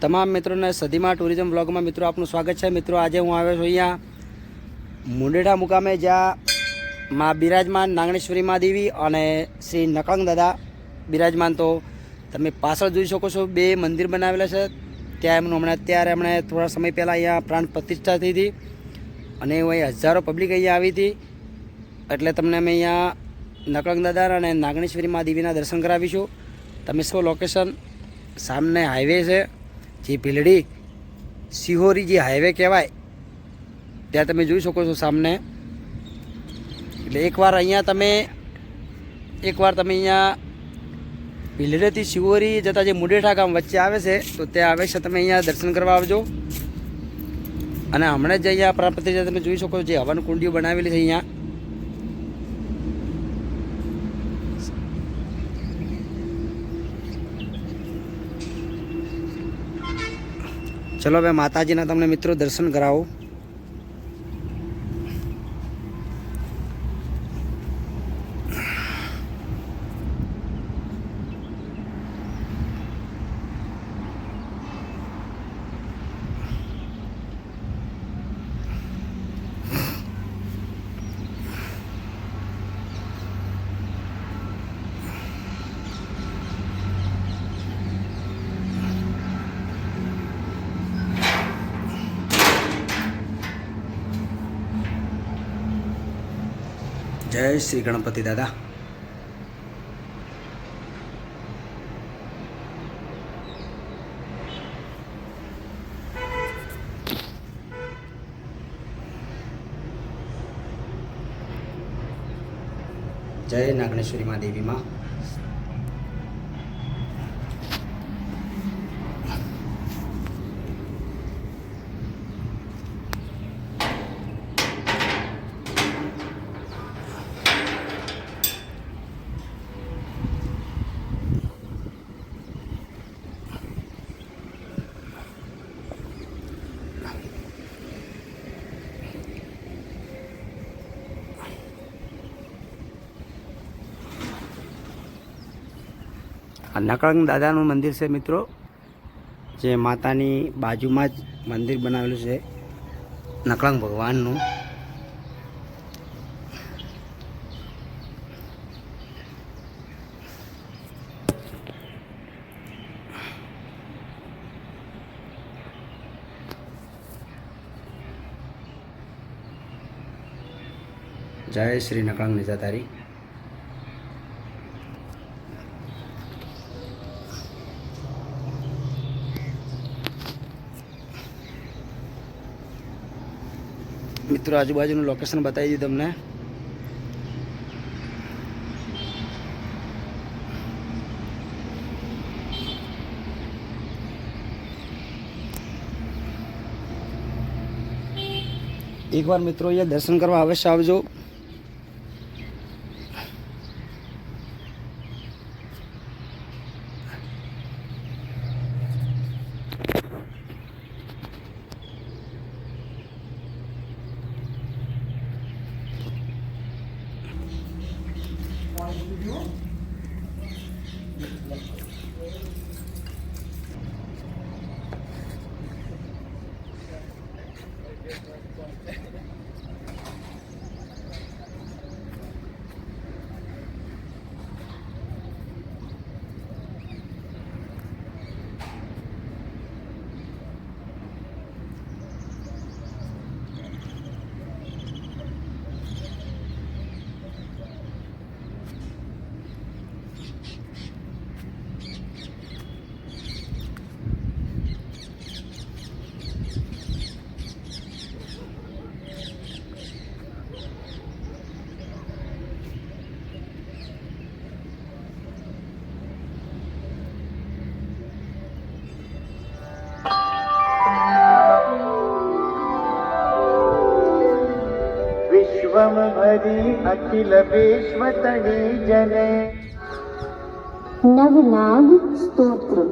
તમામ મિત્રોને સદીમાં ટુરિઝમ બ્લોગમાં મિત્રો આપનું સ્વાગત છે. મિત્રો, આજે હું આવ્યો છું અહીંયા મુંડેડા મુકામે, જ્યાં મા બિરાજમાન નાગણેશ્વરી મા દેવી અને શ્રી નકંગ દાદા બિરાજમાન. તો તમે પાછળ જોઈ શકો છો, બે મંદિર બનાવેલા છે. ત્યાં એમનું હમણાં, અત્યારે હમણાં થોડા સમય પહેલાં અહીંયા પ્રાણ પ્રતિષ્ઠા થઈ હતી અને અહીં હજારો પબ્લિક અહીંયા આવી હતી. એટલે તમને અમે અહીંયા નકળંગ દાદા અને નાગણેશ્વરી મા દેવીના દર્શન કરાવીશું. તમે શું લોકેશન સામને હાઈવે છે. જે ભીલડી સિહોરી જે હાઈવે કહેવાય, ત્યાં તમે જોઈ શકો છો સામને. એટલે એકવાર અહીંયા તમે, એકવાર તમે અહીંયા ભીલડેથી શિવોરી જતા જે મુડેઠા ગામ વચ્ચે આવે છે, તો ત્યાં આવે છે, તમે અહીંયા દર્શન કરવા આવજો. અને હમણાં જ અહીંયા પ્રાપ્તિ તમે જોઈ શકો છો જે હવન કુંડીઓ બનાવેલી છે અહીંયા. ચલો હવે માતાજીના તમને મિત્રો દર્શન કરાવો. જય શ્રી ગણપતિ દાદા. જય નાગણેશ્વરી મા દેવી આ નકળંગ દાદાનું મંદિર છે મિત્રો, જે માતાની બાજુમાં જ મંદિર બનાવેલું છે, નકળંગ ભગવાનનું. જય શ્રી નકળંગ નિજાતારી મિત્રો આજુબાજુનું લોકેશન બતાવી દીધું તમને. એકવાર મિત્રો અહીંયા દર્શન કરવા અવશ્ય આવજો. viu? अखिलपेष्वतडि जने। नवनाग स्तोत्र